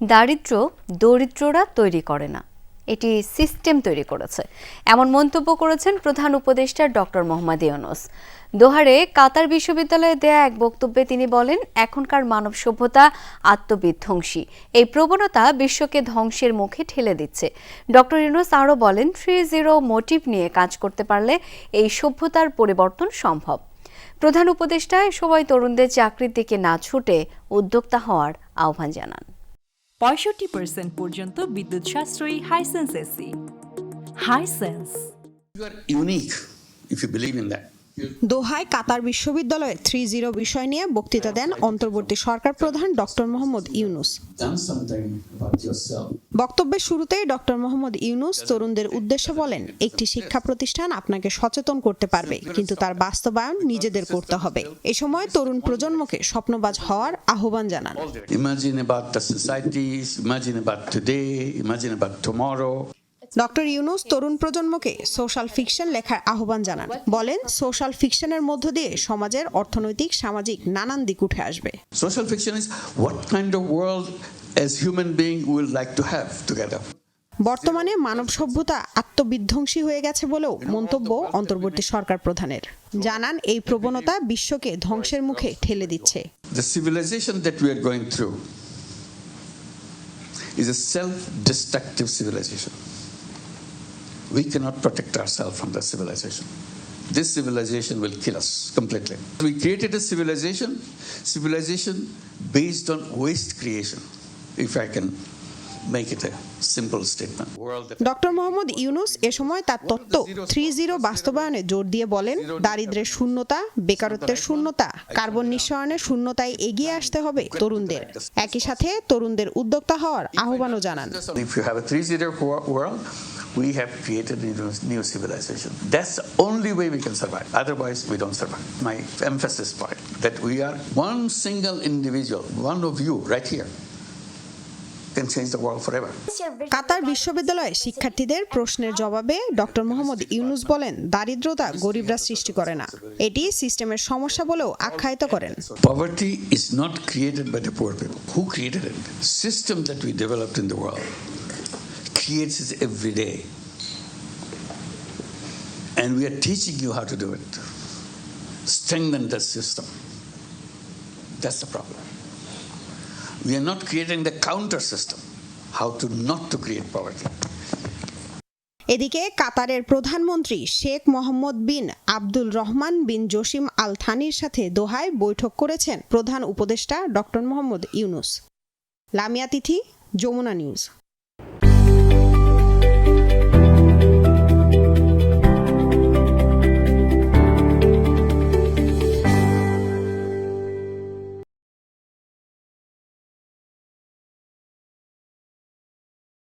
দারিদ্র দরিদ্ররা তৈরি করে না। এটি সিস্টেম তৈরি করেছে। এমন মন্তব্য করেছেন প্রধান উপদেষ্টা ডক্টর মোহাম্মদ ইউনুস। দোহারে কাতার বিশ্ববিদ্যালয়ে দেয়া এক বক্তব্যে তিনি বলেন, এখনকার মানব সভ্যতা আত্মবিধ্বংসী। এই প্রবণতা বিশ্বকে ধ্বংসের মুখে ঠেলে দিচ্ছে। ডক্টর ইউনুস আরও বলেন থ্রি জিরো মোটিভ নিয়ে কাজ করতে পারলে এই সভ্যতার পরিবর্তন সম্ভব। প্রধান উপদেষ্টায় সবাই তরুণদের চাকরির দিকে না ছুটে উদ্যোক্তা হওয়ার আহ্বান জানান। পঁয়ষট্টি পার্সেন্ট পর্যন্ত বিদ্যুৎ সাশ্রয়ী Hisense AC Hisense You are unique, if you believe in that. দোহায় কাতার বিশ্ববিদ্যালয়ে থ্রি জিরো বিষয় নিয়ে বক্তৃতা দেন অন্তর্বর্তী সরকার প্রধান ডক্টর মোহাম্মদ ইউনুস. বক্তব্যের শুরুতেই ডক্টর মোহাম্মদ ইউনুস তরুণদের উদ্দেশ্যে বলেন একটি শিক্ষা প্রতিষ্ঠান আপনাকে সচেতন করতে পারবে কিন্তু তার বাস্তবায়ন নিজেদের করতে হবে এ সময় তরুণ প্রজন্মকে স্বপ্নবাজ হওয়ার আহ্বান জানান about today, imagine about tomorrow. Doctor Yunus তরুণ প্রজন্মকে সোশ্যাল ফিকশন লেখার আহ্বান জানান বলেন সোশ্যাল ফিকশনের মধ্য দিয়ে সমাজের অর্থনৈতিক সামাজিক নানান দিক উঠে আসবে fiction is what kind of world as human being we would like to have together. বর্তমানে মানব সভ্যতা আত্মবিধ্বংসী হয়ে গেছে বলেও মন্তব্য অন্তর্বর্তী সরকার প্রধানের জানান এই প্রবণতা বিশ্বকে ধ্বংসের মুখে ঠেলে দিচ্ছে The civilization that we are going through is a self-destructive civilization. We cannot protect ourselves from the civilization. This civilization will kill us completely. We created a civilization, civilization based on waste creation, if I can make it a simple statement. Doctor Mohammad Yunus এ সময় তার তত্ত্ব three zero বাস্তবায়নে জোর দিয়ে বলেন দারিদ্র্যের শূন্যতা বেকারত্বের শূন্যতা কার্বন নিঃসরণের শূন্যতায় এগিয়ে আসতে হবে তরুণদের একই সাথে তরুণদের উদ্যোক্তা হওয়ার আহ্বানও জানান If you have a 3 wo- world, we have created a new, civilization. That's the only way we can survive. Otherwise, we don't survive. My emphasis point that we are one single individual, one of you right here, can change the world forever. কাতার বিশ্ববিদ্যালয়ে শিক্ষার্থীদের প্রশ্নের জবাবে doctor Mohammad Yunus বলেন দারিদ্রতা গরিবরা সৃষ্টি করে না এটি সিস্টেমের সমস্যা বলেও আখ্যায়িত করেন Poverty is not created by the poor people. Who created it? System that we developed in the world creates it every day. And we are teaching you how to do it. Strengthen the system. That's the problem. We are not creating the counter system, how to not to create poverty. এদিকে কাতারের প্রধানমন্ত্রী শেখ মোহাম্মদ বিন আব্দুল রহমান বিন জসিম আল থানির সাথে দোহায় বৈঠক করেছেন প্রধান উপদেষ্টা doctor Mohammad Yunus Lamia Tithi Jamuna news